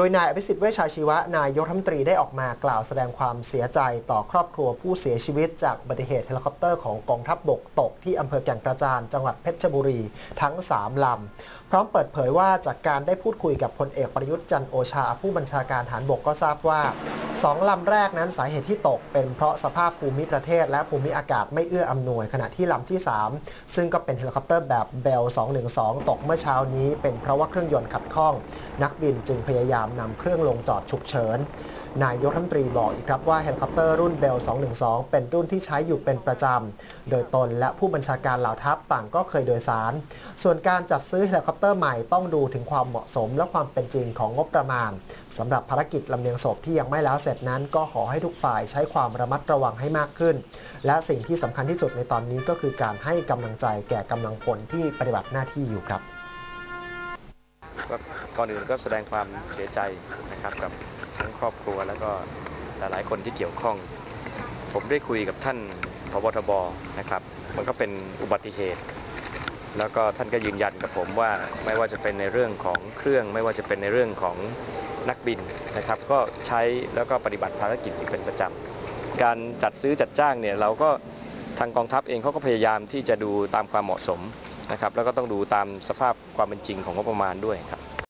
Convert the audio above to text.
โดยนายอภิสิทธิ์เวชชาชีวะนายกรัฐมนตรีได้ออกมากล่าวแสดงความเสียใจต่อครอบครัวผู้เสียชีวิต จากอุบัติเหตุเฮลิคอปเตอร์ของกองทัพบบกตกที่อำเภอแก่งกระจานจังหวัดเพชรบุรีทั้ง 3 ลำ พร้อมเปิดเผยว่าจากการได้พูดคุยกับพลเอกประยุทธ์จันทร์โอชา ผู้บัญชาการฐานบกก็ทราบว่าสองลำแรกนั้นสาเหตุที่ตกเป็นเพราะสภาพภูมิประเทศ และภูมิอากาศไม่เอื้ออำนวย ขณะที่ลำที่ 3 ซึ่งก็เป็นเฮลิคอปเตอร์แบบเบล 212 ตกเมื่อเช้านี้เป็นเพราะว่าเครื่องยนต์ขัดข้อง นักบินจึงพยายามนำเครื่องลงจอดฉุกเฉินนายกรัฐมนตรีบอกอีกครับว่าเฮลิคอปเตอร์รุ่นเบล 212 เป็นรุ่นที่ใช้อยู่เป็นประจำ โดยตนและผู้บัญชาการเหล่าทัพต่างก็เคยโดยสาร ส่วนการจัดซื้อเฮลิคอปเตอร์ใหม่ต้องดูถึงความเหมาะสมและความเป็นจริงของงบประมาณสำหรับภารกิจลำเลียงศพที่ยังไม่แล้วเสร็จนั้น ก็ขอให้ทุกฝ่ายใช้ความระมัดระวังให้มากขึ้น และสิ่งที่สำคัญที่สุดในตอนนี้ก็คือการให้กำลังใจแก่กำลังพลที่ปฏิบัติหน้าที่อยู่ครับก็ก่อนอื่นก็แสดงความเสียใจนะครับกับทั้งครอบครัวแล้วก็หลายๆคนที่เกี่ยวข้อง ผมได้คุยกับท่านพบทบนะครับ มันก็เป็นอุบัติเหตุ แล้วก็ท่านก็ยืนยันกับผมว่าไม่ว่าจะเป็นในเรื่องของเครื่อง ไม่ว่าจะเป็นในเรื่องของ นักบินนะครับก็ใช้แล้วก็ปฏิบัติภารกิจเป็นประจำการจัดซื้อจัดจ้างเนี่ยเราก็ทางกองทัพเองเขาก็พยายามที่จะดูตามความเหมาะสมนะครับแล้วก็ต้องดูตามสภาพความเป็นจริงของงบประมาณด้วยครับ